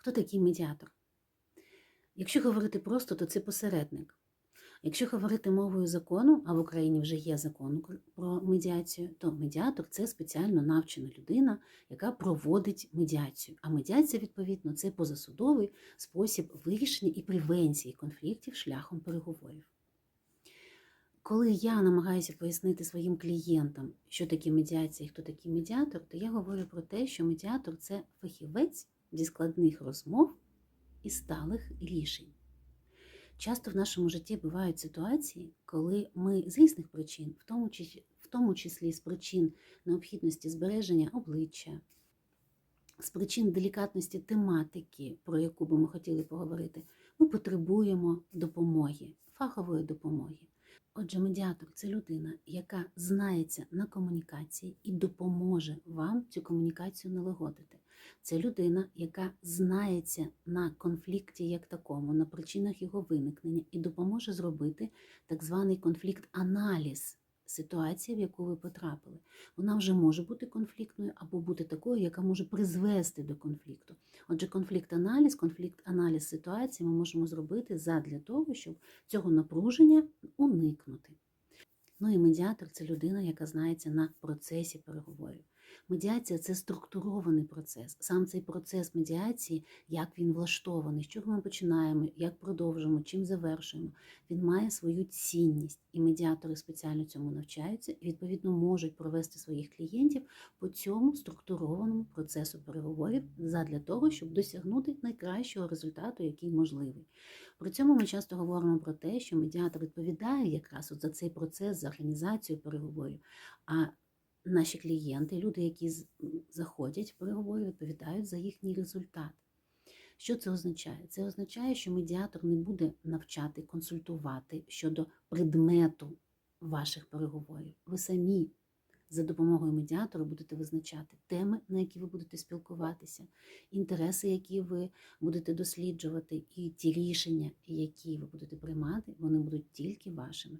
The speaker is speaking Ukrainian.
Хто такий медіатор? Якщо говорити просто, то це посередник. Якщо говорити мовою закону, а в Україні вже є закон про медіацію, то медіатор це спеціально навчена людина, яка проводить медіацію. А медіація, відповідно, це позасудовий спосіб вирішення і превенції конфліктів шляхом переговорів. Коли я намагаюся пояснити своїм клієнтам, що таке медіація і хто такий медіатор, то я говорю про те, що медіатор це фахівець зі складних розмов і сталих рішень. Часто в нашому житті бувають ситуації, коли ми з різних причин, в тому числі, в тому числі з причин необхідності збереження обличчя, з причин делікатності тематики, про яку би ми хотіли поговорити, ми потребуємо допомоги, фахової допомоги. Отже, медіатор це людина, яка знається на комунікації і допоможе вам цю комунікацію налагодити. Це людина, яка знається на конфлікті як такому, на причинах його виникнення, і допоможе зробити так званий конфлікт-аналіз ситуації, в яку ви потрапили. Вона вже може бути конфліктною або бути такою, яка може призвести до конфлікту. Отже, конфлікт-аналіз, конфлікт-аналіз ситуації ми можемо зробити задля того, щоб цього напруження уникнути. Ну і медіатор це людина, яка знається на процесі переговорів. Медіація це структурований процес. Сам цей процес медіації, як він влаштований, з чого ми починаємо, як продовжуємо, чим завершуємо, він має свою цінність. І медіатори спеціально цьому навчаються і, відповідно, можуть провести своїх клієнтів по цьому структурованому процесу переговорів задля того, щоб досягнути найкращого результату, який можливий. При цьому ми часто говоримо про те, що медіатор відповідає якраз от за цей процес, за організацію переговорів. а Наші клієнти, люди, які заходять в переговори, відповідають за їхній результат. Що це означає? Це означає, що медіатор не буде навчати, консультувати щодо предмету ваших переговорів. Ви самі за допомогою медіатора будете визначати теми, на які ви будете спілкуватися, інтереси, які ви будете досліджувати, і ті рішення, які ви будете приймати, вони будуть тільки вашими.